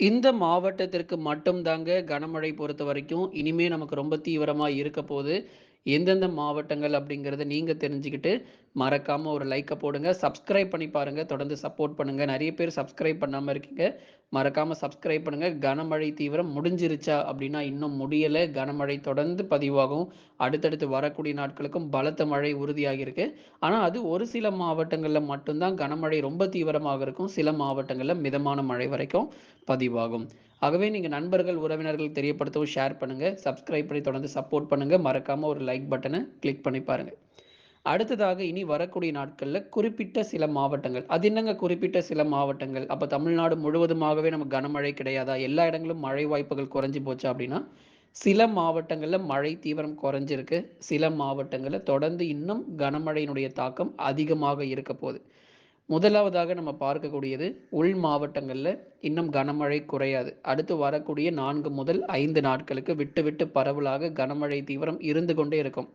இந்த மாவட்டத்திற்கு மட்டும் தாங்க கனமழை பொறுத்த வரைக்கும் இனிமே நமக்கு ரொம்ப தீவிரமாக இருக்க போகுது. எந்தெந்த மாவட்டங்கள் அப்படிங்கிறத நீங்கள் தெரிஞ்சுக்கிட்டு, மறக்காமல் ஒரு லைக்கை போடுங்க. சப்ஸ்கிரைப் பண்ணி பாருங்கள் தொடர்ந்து சப்போர்ட் பண்ணுங்க. நிறைய பேர் சப்ஸ்கிரைப் பண்ணாமல் இருக்கீங்க. மறக்காமல் சப்ஸ்கிரைப் பண்ணுங்கள் கனமழை தீவிரம் முடிஞ்சிருச்சா அப்படின்னா, இன்னும் முடியலை கனமழை தொடர்ந்து பதிவாகும். அடுத்தடுத்து வரக்கூடிய நாட்களுக்கும் பலத்த மழை உறுதியாகியிருக்கு. ஆனால் அது ஒரு சில மாவட்டங்களில் மட்டும்தான் கனமழை ரொம்ப தீவிரமாக இருக்கும். சில மாவட்டங்களில் மிதமான மழை வரைக்கும் பதிவாகும். ஆகவே நீங்கள் நண்பர்கள், உறவினர்கள் தெரியப்படுத்தவும் ஷேர் பண்ணுங்கள் சப்ஸ்கிரைப் பண்ணி தொடர்ந்து சப்போர்ட் பண்ணுங்கள் மறக்காமல் ஒரு லைக் பட்டனை கிளிக் பண்ணி பாருங்கள் அடுத்ததாக இனி வரக்கூடிய நாட்களில் குறிப்பிட்ட சில மாவட்டங்கள். அது என்னங்க குறிப்பிட்ட சில மாவட்டங்கள்? அப்போ தமிழ்நாடு முழுவதுமாகவே நமக்கு கனமழை கிடையாதா? எல்லா இடங்களும் மழை வாய்ப்புகள் குறைஞ்சி போச்சு அப்படின்னா, சில மாவட்டங்களில் மழை தீவிரம் குறைஞ்சிருக்கு. சில மாவட்டங்களில் தொடர்ந்து இன்னும் கனமழையினுடைய தாக்கம் அதிகமாக இருக்க போகுது முதலாவதாக நம்ம பார்க்கக்கூடியது, உள் மாவட்டங்களில் இன்னும் கனமழை குறையாது. அடுத்து வரக்கூடிய நான்கு முதல் ஐந்து நாட்களுக்கு விட்டு விட்டு பரவலாக கனமழை தீவிரம் இருந்து கொண்டே இருக்கும்.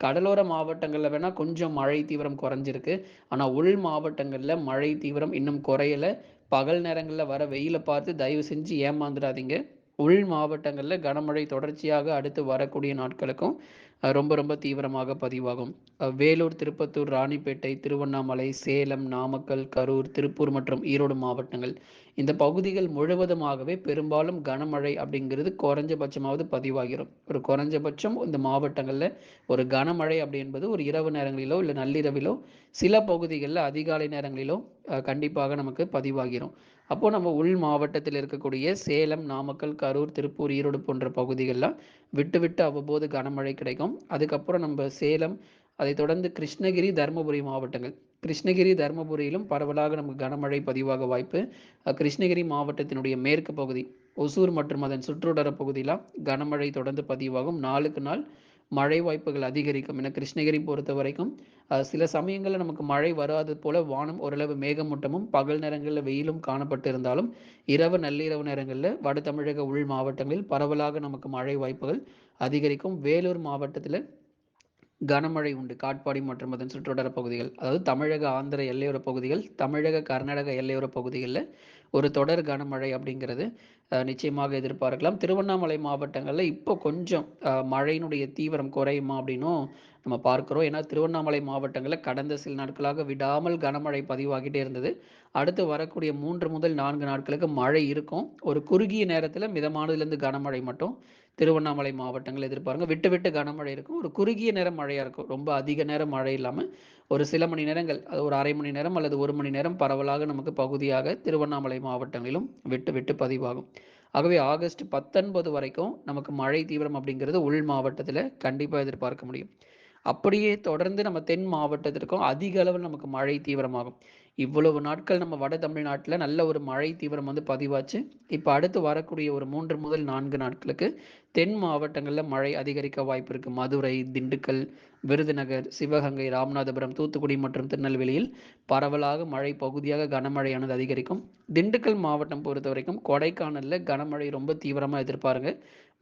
கடலோர மாவட்டங்களில் வேணால் கொஞ்சம் மழை தீவிரம் குறைஞ்சிருக்கு. ஆனால் உள் மாவட்டங்களில் மழை தீவிரம் இன்னும் குறையலை பகல் நேரங்களில் வர வெயிலை பார்த்து தயவு செஞ்சு ஏமாந்துடாதீங்க உள் மாவட்டங்களில் கனமழை தொடர்ச்சியாக அடுத்து வரக்கூடிய நாட்களுக்கும் ரொம்ப ரொம்ப தீவிரமாக பதிவாகும். வேலூர், திருப்பத்தூர், ராணிப்பேட்டை, திருவண்ணாமலை, சேலம், நாமக்கல், கரூர், திருப்பூர் மற்றும் ஈரோடு மாவட்டங்கள். இந்த பகுதிகள் முழுவதுமாகவே பெரும்பாலும் கனமழை அப்படிங்கிறது குறைஞ்சபட்சமாவது பதிவாகிடும் ஒரு குறைஞ்சபட்சம் இந்த மாவட்டங்களில் ஒரு கனமழை அப்படி என்பது ஒரு இரவு நேரங்களிலோ, இல்லை நள்ளிரவிலோ, சில பகுதிகளில் அதிகாலை நேரங்களிலோ கண்டிப்பாக நமக்கு பதிவாகிடும் அப்போது நம்ம உள் மாவட்டத்தில் இருக்கக்கூடிய சேலம், நாமக்கல், கரூர், திருப்பூர், ஈரோடு போன்ற பகுதிகள்லாம் விட்டு விட்டு அவ்வப்போது கனமழை கிடைக்கும். அதுக்கப்புறம் நம்ம சேலம், அதைத் தொடர்ந்து கிருஷ்ணகிரி, தர்மபுரி மாவட்டங்கள். கிருஷ்ணகிரி, தர்மபுரியிலும் பரவலாக நமக்கு கனமழை பதிவாக வாய்ப்பு. கிருஷ்ணகிரி மாவட்டத்தினுடைய மேற்கு பகுதி, ஒசூர் மற்றும் அதன் சுற்றுவட்டார பகுதிலாம் கனமழை தொடர்ந்து பதிவாகும். நாளுக்கு நாள் மழை வாய்ப்புகள் அதிகரிக்கும். ஏன்னா கிருஷ்ணகிரி பொறுத்த வரைக்கும் சில சமயங்களில் நமக்கு மழை வராது போல வானம் ஓரளவு மேகமூட்டமும், பகல் நேரங்களில் வெயிலும் காணப்பட்டு இருந்தாலும், இரவு, நள்ளிரவு நேரங்களில் வட தமிழக உள் மாவட்டங்களில் பரவலாக நமக்கு மழை வாய்ப்புகள் அதிகரிக்கும். வேலூர் மாவட்டத்தில் கனமழை உண்டு. காட்பாடி மற்றும் அதன் சுற்றுவட்டார பகுதிகள். அதாவது தமிழக, ஆந்திர எல்லையோர பகுதிகள், தமிழக, கர்நாடக எல்லையோர பகுதிகளில் ஒரு தொடர் கனமழை அப்படிங்கிறது நிச்சயமாக எதிர்பார்க்கலாம். திருவண்ணாமலை மாவட்டங்களில் இப்போ கொஞ்சம் மழையினுடைய தீவிரம் குறையுமா அப்படின்னும் நம்ம பார்க்குறோம் ஏன்னா திருவண்ணாமலை மாவட்டங்களில் கடந்த சில நாட்களாக விடாமல் கனமழை பதிவாகிட்டே இருந்தது. அடுத்து வரக்கூடிய மூன்று முதல் நான்கு நாட்களுக்கு மழை இருக்கும். ஒரு குறுகிய நேரத்தில் மிதமானதுலேருந்து கனமழை மட்டும் திருவண்ணாமலை மாவட்டங்கள் எதிர்பாருங்க. விட்டு விட்டு கனமழை இருக்கும். ஒரு குறுகிய நேரம் மழையாக இருக்கும். ரொம்ப அதிக நேரம் மழை இல்லாமல் ஒரு சில மணி நேரங்கள், அது ஒரு அரை மணி நேரம் அல்லது ஒரு மணி நேரம் பரவலாக நமக்கு பகுதியாக திருவண்ணாமலை மாவட்டங்களிலும் விட்டு விட்டு பதிவாகும். ஆகவே ஆகஸ்ட் 19 வரைக்கும் நமக்கு மழை தீவிரம் அப்படிங்கிறது உள் மாவட்டத்தில் கண்டிப்பாக எதிர்பார்க்க முடியும். அப்படியே தொடர்ந்து நம்ம தென் மாவட்டத்திற்கும் அதிக அளவில் நமக்கு மழை தீவிரமாகும். இவ்வளவு நாட்கள் நம்ம வட தமிழ்நாட்டில் நல்ல ஒரு மழை தீவிரம் வந்து பதிவாச்சு. இப்போ அடுத்து வரக்கூடிய ஒரு மூன்று முதல் நான்கு நாட்களுக்கு தென் மாவட்டங்களில் மழை அதிகரிக்க வாய்ப்பு இருக்குது மதுரை, திண்டுக்கல், விருதுநகர், சிவகங்கை, ராமநாதபுரம், தூத்துக்குடி மற்றும் திருநெல்வேலியில் பரவலாக மழை பகுதியாக கனமழையானது அதிகரிக்கும். திண்டுக்கல் மாவட்டம் பொறுத்த வரைக்கும் கொடைக்கானலில் கனமழை ரொம்ப தீவிரமாக எதிர்பாருங்க.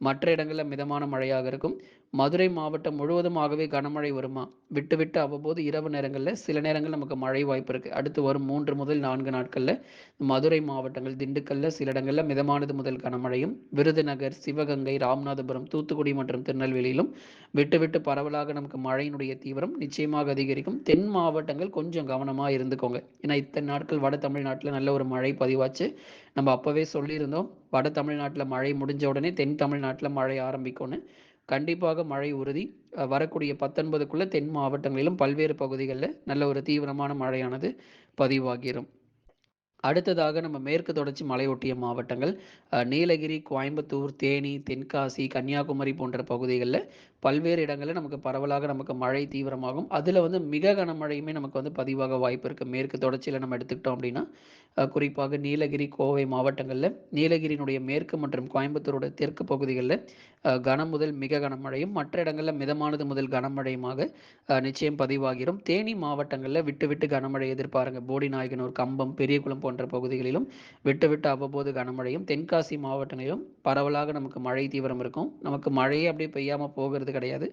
மற்ற இடங்களில் மிதமான மழையாக இருக்கும். மதுரை மாவட்டம் முழுவதுமாகவே கனமழை வருமா? விட்டு விட்டு அவ்வப்போது இரவு நேரங்களில் சில நேரங்கள் நமக்கு மழை வாய்ப்பு இருக்குது அடுத்து வரும் மூன்று முதல் நான்கு நாட்களில் மதுரை மாவட்டங்கள், திண்டுக்கல்ல சில இடங்களில் மிதமானது முதல் கனமழையும், விருதுநகர், சிவகங்கை, ராமநாதபுரம், தூத்துக்குடி மற்றும் திருநெல்வேலியிலும் விட்டு விட்டு பரவலாக நமக்கு மழையினுடைய தீவிரம் நிச்சயமாக அதிகரிக்கும். தென் மாவட்டங்கள் கொஞ்சம் கவனமாக இருந்துக்கோங்க. ஏன்னா இத்தனை நாட்கள் வட தமிழ்நாட்டில் நல்ல ஒரு மழை பதிவாச்சு. நம்ம அப்போவே சொல்லியிருந்தோம். வட தமிழ்நாட்டில் மழை முடிஞ்ச உடனே தென் தமிழ்நாட்டில் மழை ஆரம்பிக்கும்னு. கண்டிப்பாக மழை உறுதி. வரக்கூடிய 19க்குள்ள தென் மாவட்டங்களிலும் பல்வேறு பகுதிகளில் நல்ல ஒரு தீவிரமான மழையானது பதிவாகிரும். அடுத்ததாக நம்ம மேற்கு தொடர்ச்சி மலையொட்டிய மாவட்டங்கள், நீலகிரி, கோயம்புத்தூர், தேனி, தென்காசி, கன்னியாகுமரி போன்ற பகுதிகளில் பல்வேறு இடங்களில் நமக்கு பரவலாக நமக்கு மழை தீவிரமாகும். அதில் வந்து மிக கனமழையுமே நமக்கு வந்து பதிவாக வாய்ப்பு இருக்குது மேற்கு தொடர்ச்சியில் நம்ம எடுத்துக்கிட்டோம் அப்படின்னா, குறிப்பாக நீலகிரி, கோவை மாவட்டங்களில் நீலகிரியினுடைய மேற்கு மற்றும் கோயம்புத்தூரோட தெற்கு பகுதிகளில் கன கனம் முதல் மிக கனமழையும், மற்ற இடங்களில் மிதமானது முதல் கனமழையுமாக நிச்சயம் பதிவாகிறோம் தேனி மாவட்டங்களில் விட்டு விட்டு கனமழை எதிர்பாருங்க. போடிநாயக்கனூர், கம்பம், பெரியகுளம் போன்ற பகுதிகளிலும் விட்டு விட்டு அவ்வப்போது கனமழையும், தென்காசி மாவட்டங்களிலும் பரவலாக நமக்கு மழை தீவிரம் இருக்கும். நமக்கு மழையே அப்படியே பெய்யாமல் போகிறது போகிறது கிடையாது.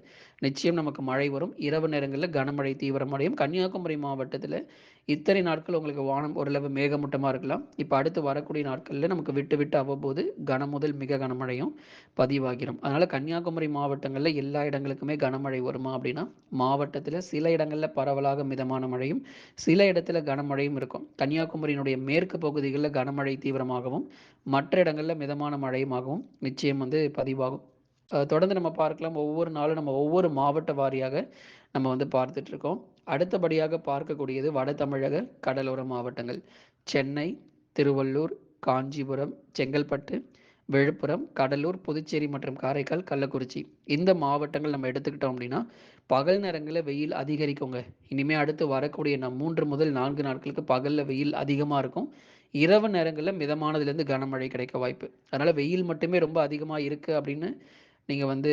நிச்சயம் நமக்கு மழை வரும். இரவு நேரங்களில் கனமழை தீவிரமடையும். கன்னியாகுமரி மாவட்டத்தில் இத்தனை நாட்கள் உங்களுக்கு வானம் ஓரளவு மேகமூட்டமாக இருக்கலாம். இப்போ அடுத்து வரக்கூடிய நாட்களில் நமக்கு விட்டு விட்டு அவ்வப்போது கன முதல் மிக கனமழையும் பதிவாகிடும் அதனால் கன்னியாகுமரி மாவட்டங்களில் எல்லா இடங்களுக்குமே கனமழை வருமா அப்படின்னா மாவட்டத்தில் சில இடங்களில் பரவலாக மிதமான மழையும் சில இடத்துல கனமழையும் இருக்கும். கன்னியாகுமரியினுடைய மேற்கு பகுதிகளில் கனமழை தீவிரமாகவும் மற்ற இடங்களில் மிதமான மழையுமாகவும் நிச்சயம் வந்து பதிவாகும். தொடர்ந்து நம்ம பார்க்கலாம். ஒவ்வொரு நாளும் நம்ம ஒவ்வொரு மாவட்ட வாரியாக நம்ம வந்து பார்த்துட்டு இருக்கோம் அடுத்தபடியாக பார்க்கக்கூடியது வட தமிழக கடலோர மாவட்டங்கள். சென்னை திருவள்ளூர் காஞ்சிபுரம் செங்கல்பட்டு விழுப்புரம் கடலூர் புதுச்சேரி மற்றும் காரைக்கால் கள்ளக்குறிச்சி. இந்த மாவட்டங்கள் நம்ம எடுத்துக்கிட்டோம் அப்படின்னா பகல் நேரங்களில் வெயில் அதிகரிக்குங்க. இனிமேல் அடுத்து வரக்கூடிய நம் மூன்று முதல் நான்கு நாட்களுக்கு பகலில் வெயில் அதிகமாக இருக்கும். இரவு நேரங்களில் மிதமானதுலேருந்து கனமழை கிடைக்க வாய்ப்பு. அதனால் வெயில் மட்டுமே ரொம்ப அதிகமாக இருக்குது அப்படின்னு நீங்கள் வந்து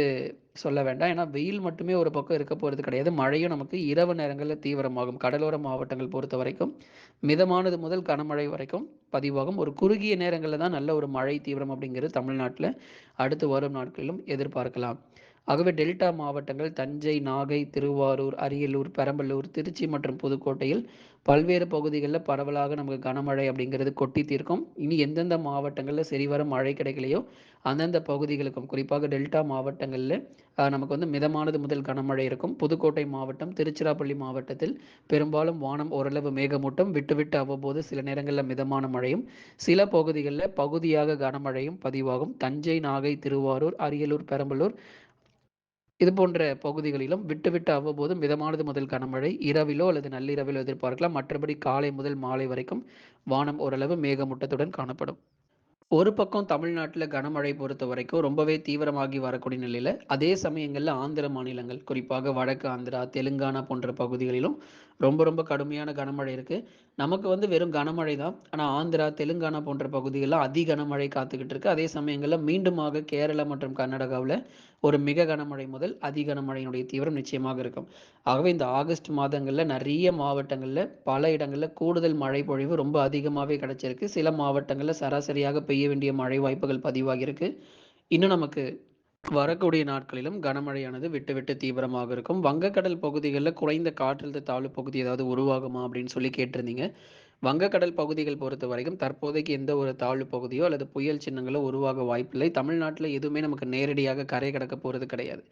சொல்ல வேண்டாம். ஏன்னா வெயில் மட்டுமே ஒரு பக்கம் இருக்க போகிறது கிடையாது. மழையும் நமக்கு இரவு நேரங்களில் தீவிரமாகும். கடலோர மாவட்டங்கள் பொறுத்த வரைக்கும் மிதமானது முதல் கனமழை வரைக்கும் பதிவாகும். ஒரு குறுகிய நேரங்களில் தான் நல்ல ஒரு மழை தீவிரம் அப்படிங்கிறது தமிழ்நாட்டில் அடுத்து வரும் நாட்களிலும் எதிர்பார்க்கலாம். ஆகவே டெல்டா மாவட்டங்கள் தஞ்சை நாகை திருவாரூர் அரியலூர் பெரம்பலூர் திருச்சி மற்றும் புதுக்கோட்டையில் பல்வேறு பகுதிகளில் பரவலாக நமக்கு கனமழை அப்படிங்கிறது கொட்டி தீர்க்கும். இனி எந்தெந்த மாவட்டங்களில் சரிவர மழை கிடைக்கலையோ அந்தந்த பகுதிகளுக்கும் குறிப்பாக டெல்டா மாவட்டங்களில் நமக்கு வந்து மிதமானது முதல் கனமழை இருக்கும். புதுக்கோட்டை மாவட்டம் திருச்சிராப்பள்ளி மாவட்டத்தில் பெரும்பாலும் வானம் ஓரளவு மேகமூட்டம் விட்டுவிட்டு அவ்வப்போது சில நேரங்களில் மிதமான மழையும் சில பகுதிகளில் பகுதியாக கனமழையும் பதிவாகும். தஞ்சை நாகை திருவாரூர் அரியலூர் பெரம்பலூர் இது போன்ற பகுதிகளிலும் விட்டு விட்டு அவ்வப்போது மிதமானது முதல் கனமழை இரவிலோ அல்லது நள்ளிரவிலோ எதிர்பார்க்கலாம். மற்றபடி காலை முதல் மாலை வரைக்கும் வானம் ஓரளவு மேகமூட்டத்துடன் காணப்படும். ஒரு பக்கம் தமிழ்நாட்டில் கனமழை பொறுத்த வரைக்கும் ரொம்பவே தீவிரமாகி வரக்கூடிய நிலையில் அதே சமயங்களில் ஆந்திர மாநிலங்கள் குறிப்பாக வடக்கு ஆந்திரா தெலுங்கானா போன்ற பகுதிகளிலும் ரொம்ப ரொம்ப கடுமையான கனமழை இருக்குது நமக்கு வந்து வெறும் கனமழை தான் ஆனால் ஆந்திரா தெலுங்கானா போன்ற பகுதிகளில் அதி கனமழை காத்துக்கிட்டு இருக்கு. அதே சமயங்களில் மீண்டுமாக கேரளா மற்றும் கர்நாடகாவில் ஒரு மிக கனமழை முதல் அதி கனமழையினுடைய தீவிரம் நிச்சயமாக இருக்கும். ஆகவே இந்த ஆகஸ்ட் மாதங்களில் நிறைய மாவட்டங்களில் பல இடங்களில் கூடுதல் மழை பொழிவு ரொம்ப அதிகமாகவே கிடைச்சிருக்கு. சில மாவட்டங்களில் சராசரியாக பெய்ய வேண்டிய மழை வாய்ப்புகள் பதிவாகியிருக்கு. இன்னும் நமக்கு வரக்கூடிய நாட்களிலும் கனமழையானது விட்டு விட்டு தீவிரமாக இருக்கும். வங்கக்கடல் பகுதிகளில் குறைந்த காற்றழுத்த தாழ்வு பகுதி ஏதாவது உருவாகுமா அப்படின்னு சொல்லி கேட்டிருந்தீங்க. வங்கக்கடல் பகுதிகள் பொறுத்த வரைக்கும் தற்போதைக்கு எந்த ஒரு தாழ்வு பகுதியோ அல்லது புயல் சின்னங்களோ உருவாக வாய்ப்பில்லை. தமிழ்நாட்டில் எதுவுமே நமக்கு நேரடியாக கரை கடக்க போகிறது கிடையாது.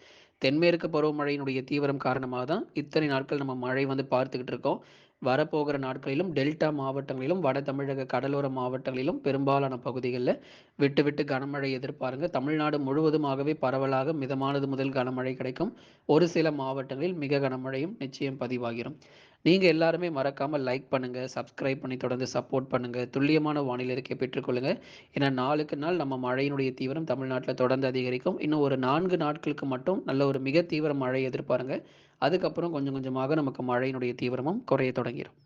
தென்மேற்கு பருவமழையினுடைய தீவிரம் காரணமாக தான் இத்தனை நாட்கள் நம்ம மழை வந்து பார்த்துக்கிட்டு இருக்கோம். வரப்போகிற நாட்களிலும் டெல்டா மாவட்டங்களிலும் வட தமிழக கடலோர மாவட்டங்களிலும் பெரும்பாலான பகுதிகளில் விட்டு விட்டு கனமழை எதிர்பாருங்க. தமிழ்நாடு முழுவதுமாகவே பரவலாக மிதமானது முதல் கனமழை கிடைக்கும். ஒரு சில மாவட்டங்களில் மிக கனமழையும் நிச்சயம் பதிவாகிடும் நீங்கள் எல்லாருமே மறக்காமல் லைக் பண்ணுங்கள் சப்ஸ்கிரைப் பண்ணி தொடர்ந்து சப்போர்ட் பண்ணுங்கள் துல்லியமான வானிலை இருக்கை பெற்றுக்கொள்ளுங்கள் ஏன்னா நாளுக்கு நாள் நம்ம மழையினுடைய தீவிரம் தமிழ்நாட்டில் தொடர்ந்து அதிகரிக்கும். இன்னும் ஒரு நான்கு நாட்களுக்கு மட்டும் நல்ல ஒரு மிக தீவிர மழை எதிர்பாருங்க. அதுக்கப்புறம் கொஞ்சம் கொஞ்சமாக நமக்கு மழையினுடைய தீவிரமும் குறைய தொடங்கிடும்